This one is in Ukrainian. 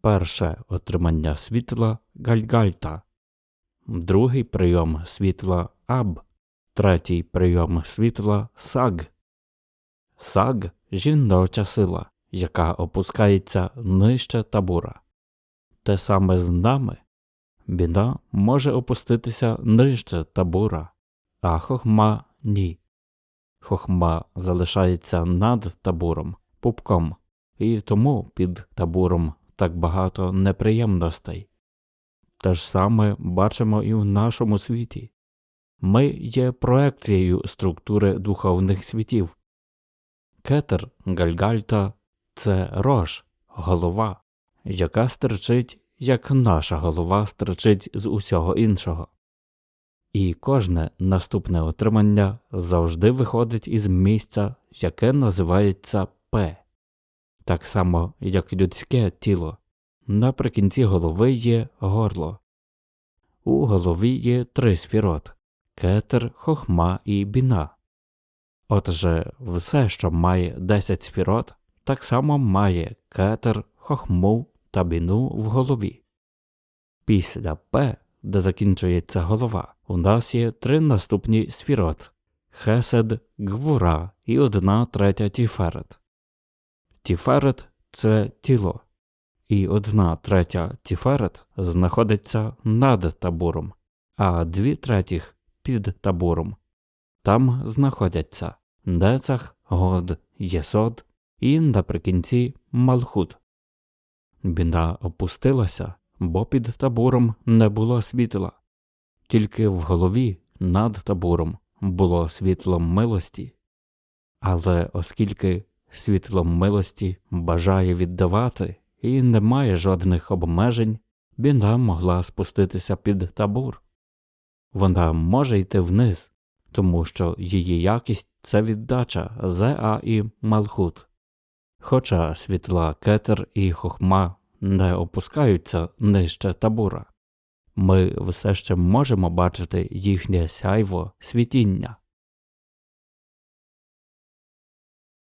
перше отримання світла гальгальта, другий прийом світла аб, третій прийом світла саг. Саг жіноча сила, яка опускається нижче табура. Те саме з нами. Біда може опуститися нижче табура, а хохма ні. Хохма залишається над табуром, пупком, і тому під табуром так багато неприємностей. Те ж саме бачимо і в нашому світі. Ми є проекцією структури духовних світів. Кетер Гальгальта це рож, голова, яка стирчить, як наша голова стирчить з усього іншого. І кожне наступне отримання завжди виходить із місця, яке називається П, так само як людське тіло. Наприкінці голови є горло. У голові є три сфірот кетер, хохма і біна. Отже, все, що має 10 сфірот, так само має кетер, хохму та біну в голові. Після П, де закінчується голова, у нас є три наступні сфірот хесед, гвура і одна третя тіферет. Тіферет це тіло, і одна третя тіферет знаходиться над табуром, а дві третіх під табуром. Там знаходяться Нецах, Год, Єсод і наприкінці Малхут. Біда опустилася, бо під табором не було світла, тільки в голові над табором було світло милості. Але оскільки світло милості бажає віддавати і не має жодних обмежень, біда могла спуститися під табор. Вона може йти вниз, тому що її якість це віддача Зеа і Малхут. Хоча світла кетер і хохма не опускаються нижче табура, ми все ще можемо бачити їхнє сяйво світіння.